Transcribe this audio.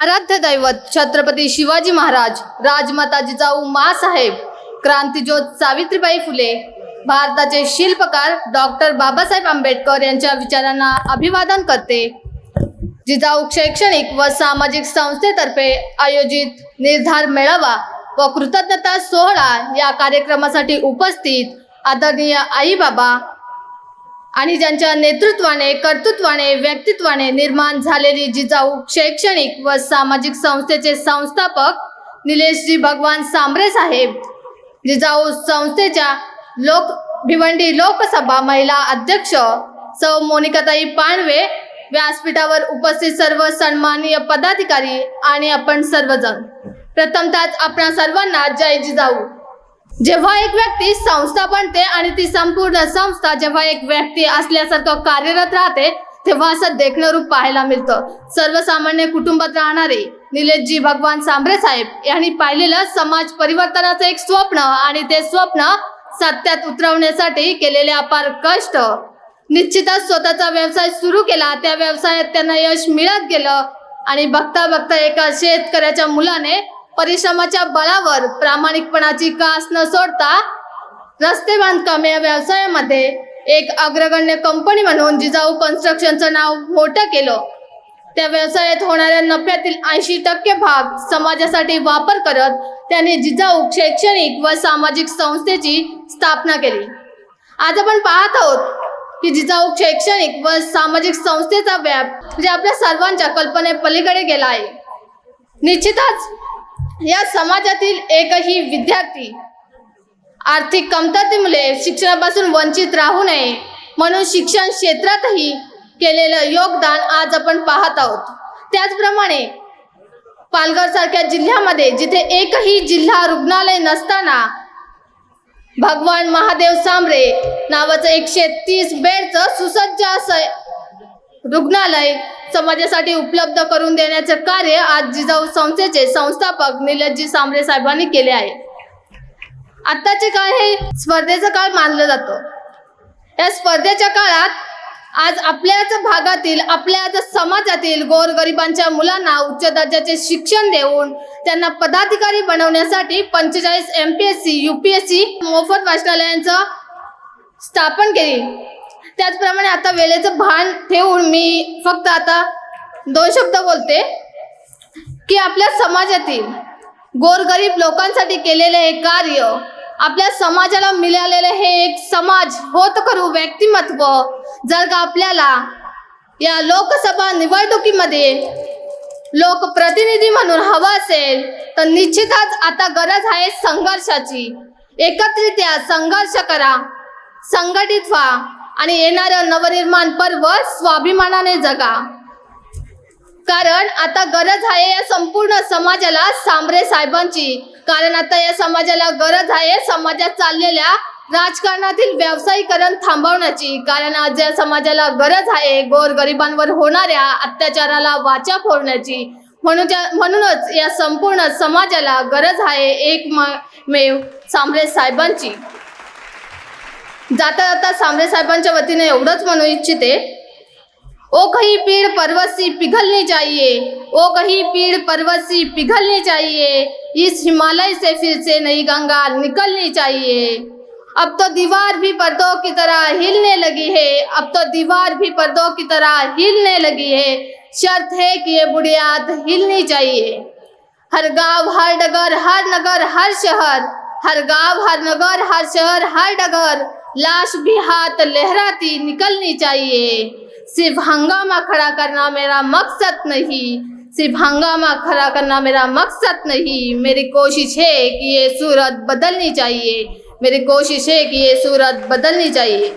आराध्य दैवत छत्रपती शिवाजी महाराज राजमाता जिजाऊ मासाहेब क्रांतीज्योत सावित्रीबाई फुले भारताचे शिल्पकार डॉक्टर बाबासाहेब आंबेडकर यांच्या विचारांना अभिवादन करते. जिजाऊ शैक्षणिक व सामाजिक संस्थेतर्फे आयोजित निर्धार मेळावा व कृतज्ञता सोहळा या कार्यक्रमासाठी उपस्थित आदरणीय आई बाबा आणि ज्यांच्या नेतृत्वाने कर्तृत्वाने व्यक्तित्वाने निर्माण झालेली जिजाऊ शैक्षणिक व सामाजिक संस्थेचे संस्थापक निलेशजी भगवान सांबरे साहेब जिजाऊ संस्थेच्या लोक भिवंडी लोकसभा महिला अध्यक्ष सौ मोनिकाताई पांडवे व्यासपीठावर उपस्थित सर्व सन्माननीय पदाधिकारी आणि आपण सर्वजण. प्रथमतः आपणा सर्वांना जय जिजाऊ. जेव्हा एक व्यक्ती संस्था बनते आणि ती संपूर्ण संस्था जेव्हा एक व्यक्ती असल्यासारखं कार्यरत राहते तेव्हा असं देखणं रूप पाहायला मिळतं. सर्वसामान्य कुटुंबात राहणारे निलेशजी भगवान सांबरे साहेब यांनी पाहिलेलं समाज परिवर्तनाचं एक स्वप्न आणि ते स्वप्न सत्यात उतरवण्यासाठी केलेले अपार कष्ट. निश्चितच स्वतःचा व्यवसाय सुरू केला त्या व्यवसायात त्यांना यश मिळत गेलं आणि बघता बघता एका शेतकऱ्याच्या मुलाने परिश्रमाच्या बळावर प्रामाणिकपणाची कास न सोडता रस्ते बांधकाम या व्यवसायामध्ये एक अग्रगण्य कंपनी म्हणून जिजाऊ कन्स्ट्रक्शनचं नाव मोठं केलं. त्या व्यवसायात होणाऱ्या नफ्यातील ऐंशी टक्के भाग समाजासाठी वापर करत त्यांनी जिजाऊ शैक्षणिक व सामाजिक संस्थेची स्थापना केली. आज आपण पाहत आहोत की जिजाऊ शैक्षणिक व सामाजिक संस्थेचा व्याप म्हणजे आपल्या सर्वांच्या कल्पने पलीकडे गेला आहे. निश्चितच या समाजातील एकही विद्यार्थी आर्थिक कमतरतेमुळे शिक्षणापासून वंचित राहू नये म्हणून शिक्षण क्षेत्रातही केलेलं योगदान आज आपण पाहत आहोत. त्याचप्रमाणे पालघर सारख्या जिल्ह्यामध्ये जिथे एकही जिल्हा रुग्णालय नसताना भगवान महादेव सांबरे नावाचं एकशे तीस बेडचं सुसज्ज असं रुग्णालय समाजासाठी उपलब्ध करून देण्याचं कार्य आज जिजाऊ संस्थेचे संस्थापक निलजी सांबरे साहेबांनी केले आहे. आत्ताचे काळ हे स्पर्धेचं काळ मानलं जातं. या स्पर्धेच्या काळात आज आपल्याच भागातील आपल्याच समाजातील गोरगरिबांच्या मुलांना उच्च दर्जाचे शिक्षण देऊन त्यांना पदाधिकारी बनवण्यासाठी पंचेचाळीस M P S C U P S C मोफत वाचनालयांचं स्थापन केली. त्याचप्रमाणे आता वेळेचं भान ठेवून मी फक्त आता दोन शब्द बोलते. की आपल्या समाजातील गोरगरीब लोकांसाठी केलेले हे कार्य आपल्या समाजाला मिळालेले हे एक समाज होत करू व्यक्तिमत्व जर का आपल्याला या लोकसभा निवडणुकीमध्ये लोकप्रतिनिधी म्हणून हवं असेल तर निश्चितच आता गरज आहे संघर्षाची. एकत्रित्या संघर्ष करा संघटित व्हा. आणि येणारं नवनिर्माण पर्व स्वाभिमानाने जगा. कारण आता गरज आहे या संपूर्ण समाजाला सांबरे साहेबांची. कारण आता या समाजाला गरज आहे समाजात चाललेल्या राजकारणातील व्यावसायीकरण थांबवण्याची. कारण आज या समाजाला गरज आहे गोरगरिबांवर होणाऱ्या अत्याचाराला वाचा फोडण्याची. म्हणून म्हणूनच या संपूर्ण समाजाला गरज आहे एक मेव सांबरे साहेबांची. जाता जाता सांबरे साहेबांच्या वतीने एवढंच म्हणू इच्छिते, ओ कहीं पीड़ पर्वत सी पिघलनी चाहिए, ओ कहीं पीड़ पर्वत सी पिघलनी चाहिए, इस हिमालय से फिर से नई गंगा निकलनी चाहिए। अब तो दीवार भी पर्दों की तरह हिलने लगी है, अब तो दीवार भी पर्दों की तरह हिलने लगी है। शर्त है कि ये बुनियाद हिलनी चाहिए। हर गाँव, हर डगर, हर नगर, हर शहर, हर गाँव, हर नगर, हर शहर, हर डगर लाश भी हाथ लहराती निकलनी चाहिए। सिर्फ़ हंगामा खड़ा करना मेरा मकसद नहीं। सिर्फ़ हंगामा खड़ा करना मेरा मकसद नहीं। मेरी कोशिश है कि ये सूरत बदलनी चाहिए। मेरी कोशिश है कि ये सूरत बदलनी चाहिए।